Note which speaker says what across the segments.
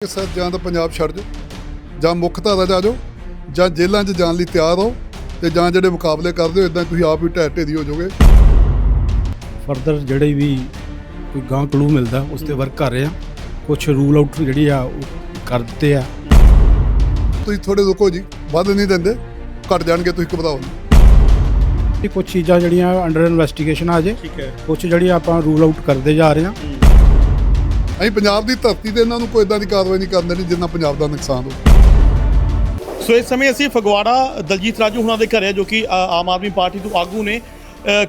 Speaker 1: ਕਿ ਸਰ ਜਾਂ ਤਾਂ ਪੰਜਾਬ ਛੱਡ ਜਾਓ ਜਾਂ ਮੁੱਖ ਧਾਰਾ ਜਾ ਜਾਓ ਜਾਂ ਜੇਲ੍ਹਾਂ 'ਚ ਜਾਣ ਲਈ ਤਿਆਰ ਹੋ ਤੇ ਜਾਂ ਜਿਹੜੇ ਮੁਕਾਬਲੇ ਕਰਦੇ ਹੋ ਇਦਾਂ ਤੁਸੀਂ ਆਪ ਹੀ ਢਹਿ ਢੇਰੀ ਹੋ ਜਾਓਗੇ।
Speaker 2: ਫਰਦਰ ਜਿਹੜੇ ਵੀ ਕੋਈ ਗਾਂ ਕਲੂ ਮਿਲਦਾ ਉਸ ਤੇ ਵਰਕ ਕਰ ਰਹੇ ਆ ਕੁਝ ਰੂਲ ਆਊਟ ਜਿਹੜੀ ਆ ਉਹ ਕਰ ਦਿੱਤੇ ਆ।
Speaker 1: ਤੁਸੀਂ ਥੋੜੇ ਰੁਕੋ ਜੀ ਵੱਧ ਨਹੀਂ ਦਿੰਦੇ ਘਟ ਜਾਣਗੇ ਤੁਸੀਂ ਘਬਰਾਓ ਨਾ
Speaker 2: ਇਹ ਕੁਝ ਚੀਜ਼ਾਂ ਜਿਹੜੀਆਂ ਅੰਡਰ ਇਨਵੈਸਟੀਗੇਸ਼ਨ ਆ ਜੇ
Speaker 3: ਠੀਕ ਹੈ।
Speaker 2: ਕੁਝ ਜਿਹੜੀਆਂ ਆਪਾਂ ਰੂਲ ਆਊਟ ਕਰਦੇ ਜਾ ਰਹੇ ਆ
Speaker 1: ਅਸੀਂ ਪੰਜਾਬ ਦੀ ਧਰਤੀ ਤੇ ਇਹਨਾਂ ਨੂੰ ਕੋਈ ਇਦਾਂ ਦੀ ਕਾਰਵਾਈ ਨਹੀਂ ਕਰਨ ਦੇਣੀ ਜਿੰਨਾ ਪੰਜਾਬ ਦਾ ਨੁਕਸਾਨ ਹੋਵੇ
Speaker 3: ਸੋ ਇਸ ਸਮੇਂ ਅਸੀਂ ਫਗਵਾੜਾ ਦਲਜੀਤ ਰਾਜੂ ਹੁਣਾਂ ਦੇ ਘਰ ਹੈ ਜੋ ਕਿ ਅ, ਆਮ ਆਦਮੀ ਪਾਰਟੀ ਤੋਂ ਆਗੂ ਨੇ।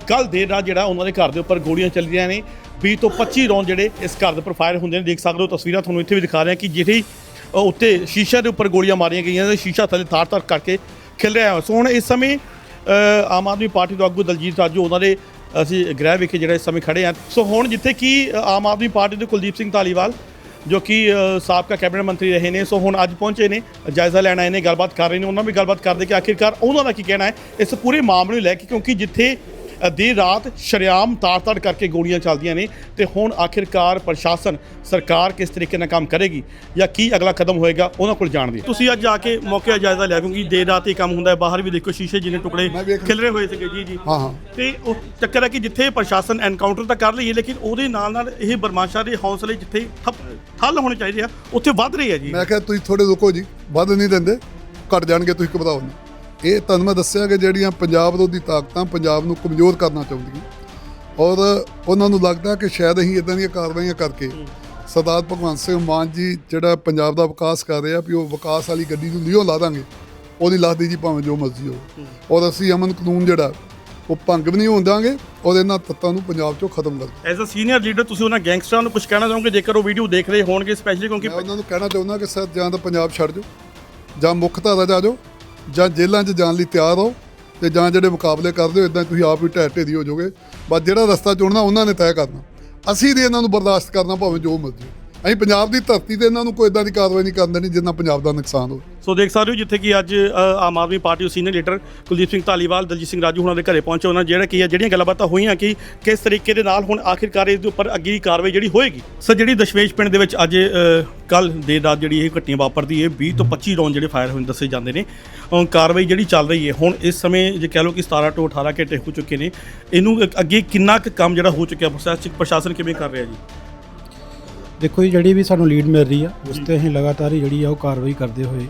Speaker 3: ਕੱਲ ਦੇਰ ਰਾਤ ਜਿਹੜਾ ਉਹਨਾਂ ਦੇ ਘਰ ਦੇ ਉੱਪਰ ਗੋਲੀਆਂ ਚੱਲੀਆਂ ਨੇ। 20 ਤੋਂ 25 ਰੌਂਦ ਜਿਹੜੇ ਇਸ ਘਰ ਦੇ ਉੱਪਰ ਫਾਇਰ ਹੁੰਦੇ ਨੇ ਦੇਖ ਸਕਦੇ ਹੋ ਤਸਵੀਰਾਂ ਤੁਹਾਨੂੰ ਇੱਥੇ ਵੀ ਦਿਖਾ ਰਹੇ ਹਾਂ ਕਿ ਜਿਹੜੀ ਅ, ਉੱਤੇ ਸ਼ੀਸ਼ੇ ਦੇ ਉੱਪਰ ਗੋਲੀਆਂ ਮਾਰੀਆਂ ਗਈਆਂ ਨੇ ਸ਼ੀਸ਼ਾ ਥੱਲੇ ਤਾਰ-ਤਾਰ ਕਰਕੇ ਖਿਲ ਰਿਹਾ ਹੈ। ਸੋ ਹੁਣ ਇਸ ਸਮੇਂ ਅ, ਆਮ ਆਦਮੀ ਪਾਰਟੀ ਤੋਂ ਆਗੂ ਦਲਜੀਤ ਰਾਜੂ ਉਹਨਾਂ ਦੇ ਅਸੀਂ ਗ੍ਰਹਿ ਵਿਖੇ ਜਿਹੜਾ ਇਸ ਸਮੇਂ ਖੜੇ ਆ ਸੋ ਹੁਣ ਜਿੱਥੇ ਕਿ ਆਮ ਆਦਮੀ ਪਾਰਟੀ ਦੇ ਕੁਲਦੀਪ ਸਿੰਘ ਧਾਲੀਵਾਲ, ਜੋ ਕਿ ਸਾਬਕਾ ਕੈਬਨਿਟ ਮੰਤਰੀ ਰਹੇ ਨੇ ਸੋ ਹੁਣ ਅੱਜ ਪਹੁੰਚੇ ਨੇ, ਜਾਇਜ਼ਾ ਲੈਣ ਆਏ ਨੇ, ਗੱਲਬਾਤ ਕਰ ਰਹੇ ਨੇ, ਉਹਨਾਂ ਵੀ ਗੱਲਬਾਤ ਕਰਦੇ ਕਿ ਆਖਿਰਕਾਰ ਉਹਨਾਂ ਦਾ ਕੀ ਕਹਿਣਾ ਹੈ। ਇਸ ਪੂਰੇ ਮਾਮਲੇ ਨੂੰ ਲੈ ਕੇ, ਕਿਉਂਕਿ ਜਿੱਥੇ ਦੇਰ ਰਾਤ ਸ਼ਰਿਆਮ ਤਾਰ-ਤਾਰ ਕਰਕੇ ਗੋਲੀਆਂ ਚੱਲਦੀਆਂ ਨੇ ਤੇ ਹੁਣ ਆਖਿਰਕਾਰ ਪ੍ਰਸ਼ਾਸਨ ਸਰਕਾਰ ਕਿਸ ਤਰੀਕੇ ਨਾਲ ਕੰਮ ਕਰੇਗੀ ਜਾਂ ਕੀ ਅਗਲਾ ਕਦਮ ਹੋਏਗਾ ਉਹਨਾਂ ਕੋਲ ਜਾਣਦੇ ਤੁਸੀਂ ਅੱਜ ਜਾ ਕੇ ਮੌਕੇ ਦਾ ਜਾਇਜ਼ਾ ਲਿਆ ਕਿਉਂਕਿ ਦੇਰ ਰਾਤ ਹੀ ਕੰਮ ਹੁੰਦਾ ਹੈ ਬਾਹਰ ਵੀ ਦੇਖੋ ਸ਼ੀਸ਼ੇ ਜਿਹਨੇ ਟੁਕੜੇ ਖਿਲਰੇ ਹੋਏ ਸੀਗੇ ਜੀ ਜੀ।
Speaker 1: ਹਾਂ ਹਾਂ।
Speaker 3: ਤੇ ਉਹ ਚੱਕਰ ਹੈ ਕਿ ਜਿੱਥੇ ਪ੍ਰਸ਼ਾਸਨ ਐਨਕਾਊਂਟਰ ਤਾਂ ਕਰ ਲਈਏ ਲੇਕਿਨ ਉਹਦੇ ਨਾਲ ਨਾਲ ਇਹ ਬਰਮਾਸ਼ਾ ਦੇ ਹੌਸਲੇ ਜਿੱਥੇ ਠੱਲ ਹੋਣੇ ਚਾਹੀਦੇ ਆ ਉੱਥੇ ਵੱਧ ਰਹੇ ਆ ਜੀ।
Speaker 1: ਮੈਂ ਕਿਹਾ ਤੁਸੀਂ ਥੋੜੇ ਰੁਕੋ ਜੀ ਵੱਧ ਨਹੀਂ ਦਿੰਦੇ ਘਟ ਜਾਣਗੇ ਤੁਸੀਂ ਘਬਰਾਓ ਨਾ। ਇਹ ਤੁਹਾਨੂੰ ਮੈਂ ਦੱਸਿਆ ਕਿ ਜਿਹੜੀਆਂ ਪੰਜਾਬ ਵਿਰੋਧੀ ਤਾਕਤਾਂ ਪੰਜਾਬ ਨੂੰ ਕਮਜ਼ੋਰ ਕਰਨਾ ਚਾਹੁੰਦੀਆਂ। ਔਰ ਉਹਨਾਂ ਨੂੰ ਲੱਗਦਾ ਕਿ ਸ਼ਾਇਦ ਅਸੀਂ ਇਦਾਂ ਦੀਆਂ ਕਾਰਵਾਈਆਂ ਕਰਕੇ ਸਰਦਾਰ ਭਗਵੰਤ ਸਿੰਘ ਮਾਨ ਜੀ ਜਿਹੜਾ ਪੰਜਾਬ ਦਾ ਵਿਕਾਸ ਕਰ ਰਿਹਾ ਵੀ ਉਹ ਵਿਕਾਸ ਵਾਲੀ ਗੱਡੀ ਨੂੰ ਲਿਓ ਲਾ ਦਾਂਗੇ ਉਹਦੀ ਲਾਦੀ ਜੀ ਭਾਵੇਂ ਜੋ ਮਰਜ਼ੀ ਹੋਵੇ। ਔਰ ਅਸੀਂ ਅਮਨ ਕਾਨੂੰਨ ਜਿਹੜਾ ਉਹ ਭੰਗ ਵੀ ਨਹੀਂ ਹੋਣ ਦਾਂਗੇ ਔਰ ਇਹਨਾਂ ਤੱਤਾਂ ਨੂੰ ਪੰਜਾਬ ਚੋਂ ਖਤਮ ਕਰ
Speaker 3: ਐਜ਼ ਅ ਸੀਨੀਅਰ ਲੀਡਰ ਤੁਸੀਂ ਉਹਨਾਂ ਗੈਂਗਸਟਰਾਂ ਨੂੰ ਕੁਝ ਕਹਿਣਾ ਚਾਹੋਗੇ? ਜੇਕਰ ਉਹ ਵੀਡੀਓ ਦੇਖ ਰਹੇ ਹੋਣਗੇ ਸਪੈਸ਼ਲੀ ਕਿਉਂਕਿ
Speaker 1: ਮੈਂ ਉਹਨਾਂ ਨੂੰ ਕਹਿਣਾ ਚਾਹੁੰਦਾ ਕਿ ਸਰ ਜਾਂ ਤਾਂ ਪੰਜਾਬ ਛੱਡ ਜਾਓ ਜਾਂ ਮੁੱਖ ਧਾਰਾ ਜਾ ਜਾਓ ਜਾਂ ਜੇਲ੍ਹਾਂ 'ਚ ਜਾਣ ਲਈ ਤਿਆਰ ਹੋ ਤੇ ਜਾਂ ਜਿਹੜੇ ਮੁਕਾਬਲੇ ਕਰਦੇ ਹੋ ਇਦਾਂ ਤੁਸੀਂ ਆਪ ਹੀ ਢਹਿ ਢੇਰੀ ਹੋ ਜਾਓਗੇ। ਬਸ ਜਿਹੜਾ ਰਸਤਾ ਚੁਣਨਾ, ਉਹਨਾਂ ਨੇ ਤੈਅ ਕਰਨਾ। ਅਸੀਂ ਦੇ ਇਹਨਾਂ ਨੂੰ ਬਰਦਾਸ਼ਤ ਕਰਨਾ, ਭਾਵੇਂ ਜੋ ਮਰਜ਼ੀ ਅਸੀਂ ਪੰਜਾਬ ਦੀ ਧਰਤੀ ਤੇ ਇਹਨਾਂ ਨੂੰ ਕੋਈ ਇਦਾਂ ਦੀ ਕਾਰਵਾਈ ਨਹੀਂ ਕਰਨ ਦੇਣੀ ਜਿੰਨਾ ਪੰਜਾਬ ਦਾ ਨੁਕਸਾਨ ਹੋਵੇ।
Speaker 3: ਸੋ ਦੇਖ ਸਕਦੇ ਹੋ ਜਿੱਥੇ ਕਿ ਅੱਜ ਅ, ਆਮ ਆਦਮੀ ਪਾਰਟੀ ਦੇ ਸੀਨੀਅਰ ਲੀਡਰ ਕੁਲਦੀਪ ਸਿੰਘ ਧਾਲੀਵਾਲ ਦਲਜੀਤ ਸਿੰਘ ਰਾਜੂ ਹੁਣਾਂ ਦੇ ਘਰੇ ਪਹੁੰਚੇ। ਉਹਨਾਂ ਨੇ ਜਿਹੜਾ ਕੀ ਹੈ ਜਿਹੜੀਆਂ ਗੱਲਬਾਤਾਂ ਹੋਈਆਂ ਕਿ ਕਿਸ ਤਰੀਕੇ ਦੇ ਨਾਲ ਹੁਣ ਆਖਿਰਕਾਰ ਇਸ ਦੇ ਉੱਪਰ ਅੱਗੇ ਦੀ ਕਾਰਵਾਈ ਜਿਹੜੀ ਹੋਏਗੀ। ਸਰ ਜਿਹੜੀ ਦਸ਼ਮੇਸ਼ ਪਿੰਡ ਦੇ ਵਿੱਚ ਅੱਜ ਕੱਲ ਦੇਰ ਰਾਤ ਜਿਹੜੀ ਇਹ ਘਟਨਾ ਵਾਪਰਦੀ ਹੈ 20 ਤੋਂ 25 ਰੌਂਦ ਜਿਹੜੇ ਫਾਇਰ ਹੋਏ ਦੱਸੇ ਜਾਂਦੇ ਨੇ। ਅ, ਕਾਰਵਾਈ ਜਿਹੜੀ ਚੱਲ ਰਹੀ ਹੈ ਹੁਣ ਇਸ ਸਮੇਂ ਜੇ ਕਹਿ ਲਓ ਕਿ 17 ਤੋਂ 18 ਘੰਟੇ ਹੋ ਚੁੱਕੇ ਨੇ। ਇਹਨੂੰ ਅੱਗੇ ਕਿੰਨਾ ਕੁ ਕੰਮ ਜਿਹੜਾ ਹੋ ਚੁੱਕਿਆ ਪ੍ਰਸ਼ਾਸਨ ਪ੍ਰਸ਼ਾਸਨ ਕਿਵੇਂ ਕਰ ਰਿਹਾ ਜੀ?
Speaker 2: ਦੇਖੋ ਜੀ ਜਿਹੜੀ ਵੀ ਸਾਨੂੰ ਲੀਡ ਮਿਲ ਰਹੀ ਆ ਉਸ ਤੇ ਅਸੀਂ ਲਗਾਤਾਰ ਹੀ ਜਿਹੜੀ ਆ ਉਹ ਕਾਰਵਾਈ ਕਰਦੇ ਹੋਏ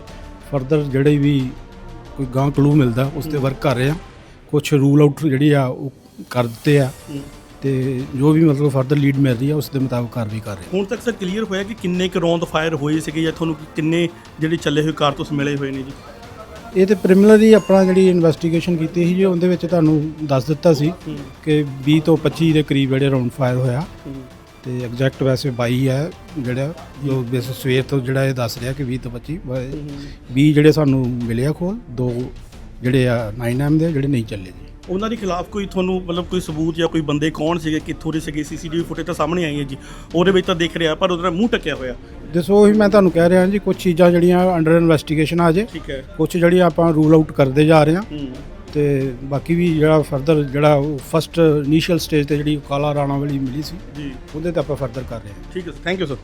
Speaker 2: ਫਰਦਰ ਜਿਹੜੇ ਵੀ ਕੋਈ ਗਾਂ ਕਲੂ ਮਿਲਦਾ ਉਸ ਤੇ ਵਰਕ ਕਰ ਰਹੇ ਆ। ਕੁਝ ਰੂਲ ਆਊਟ ਜਿਹੜੀ ਆ ਉਹ ਕਰ ਦਿੱਤੇ ਆ। ਤੇ ਜੋ ਵੀ ਮਤਲਬ ਫਰਦਰ ਲੀਡ ਮਿਲ ਰਹੀ ਆ ਉਸ ਦੇ ਮੁਤਾਬਕ ਕਾਰਵਾਈ ਕਰ ਰਹੇ ਆ।
Speaker 3: ਹੁਣ ਤੱਕ ਸਰ ਕਲੀਅਰ ਹੋਇਆ ਕਿ ਕਿੰਨੇ ਕੁ ਰੌਂਦ ਫਾਇਰ ਹੋਏ ਸੀਗੇ ਜਾਂ ਤੁਹਾਨੂੰ ਕਿੰਨੇ ਜਿਹੜੇ ਚੱਲੇ ਹੋਏ ਕਾਰਤੂਸ ਮਿਲੇ ਹੋਏ ਨੇ ਜੀ?
Speaker 2: ਇਹ ਤੇ ਪ੍ਰੀਲਿਮਿਨਰੀ ਆਪਣਾ ਜਿਹੜੀ ਇਨਵੈਸਟੀਗੇਸ਼ਨ ਕੀਤੀ ਸੀ ਜੀ ਉਹਦੇ ਵਿੱਚ ਤੁਹਾਨੂੰ ਦੱਸ ਦਿੱਤਾ ਸੀ ਕਿ 20 ਤੋਂ 25 ਦੇ ਕਰੀਬ ਜਿਹੜੇ ਰਾਉਂਡ ਫਾਇਰ ਹੋਇਆ। ਤੇ ਐਗਜ਼ੈਕਟ ਵੈਸੇ 22 ਹੈ ਜਿਹੜਾ ਜੋ ਬੇਸ ਸਵੇਰ ਤੋਂ ਜਿਹੜਾ ਇਹ ਦੱਸ ਰਿਹਾ ਕਿ 20 ਤੋਂ 25 20 ਜਿਹੜੇ ਸਾਨੂੰ ਮਿਲਿਆ ਖੋਲ ਦੋ ਜਿਹੜੇ ਆ 9M ਦੇ ਜਿਹੜੇ ਨਹੀਂ ਚੱਲੇ ਜੀ।
Speaker 3: ਉਹਨਾਂ ਦੇ ਖਿਲਾਫ ਕੋਈ ਤੁਹਾਨੂੰ ਮਤਲਬ ਕੋਈ ਸਬੂਤ ਜਾਂ ਕੋਈ ਬੰਦੇ ਕੌਣ ਸੀਗੇ ਕਿੱਥੋਂ ਦੇ ਸੀਗੇ ਸੀਸੀਟੀਵੀ ਫੁਟੇਜ ਤਾਂ ਸਾਹਮਣੇ ਆਈ ਹੈ ਜੀ। ਉਹਦੇ ਵਿੱਚ ਤਾਂ ਦਿਖ ਰਿਹਾ ਪਰ ਉਹਦਾ ਮੂੰਹ ਟੱਕਿਆ ਹੋਇਆ।
Speaker 2: ਦੱਸੋ ਉਹੀ ਮੈਂ ਤੁਹਾਨੂੰ ਕਹਿ ਰਿਹਾ ਜੀ ਕੁਝ ਚੀਜ਼ਾਂ ਜਿਹੜੀਆਂ ਅੰਡਰ ਇਨਵੈਸਟੀਗੇਸ਼ਨ ਆ ਜੇ
Speaker 3: ਠੀਕ ਹੈ।
Speaker 2: ਕੁਝ ਜਿਹੜੀਆਂ ਆਪਾਂ ਰੂਲ ਆਊਟ ਕਰਦੇ ਜਾ ਰਹੇ ਹਾਂ
Speaker 3: ਹੂੰ।
Speaker 2: ਤੇ ਬਾਕੀ ਵੀ ਜਿਹੜਾ ਫਰਦਰ ਜਿਹੜਾ ਫਸਟ ਇਨੀਸ਼ੀਅਲ ਸਟੇਜ ਤੇ ਜਿਹੜੀ ਕਾਲਾ ਰਾਣਾ ਵਾਲੀ ਮਿਲੀ ਸੀ
Speaker 3: ਜੀ।
Speaker 2: ਉਹਦੇ ਤੇ ਆਪਾਂ ਫਰਦਰ ਕਰ ਰਹੇ ਹਾਂ।
Speaker 3: ਠੀਕ ਹੈ ਥੈਂਕ ਯੂ ਸਰ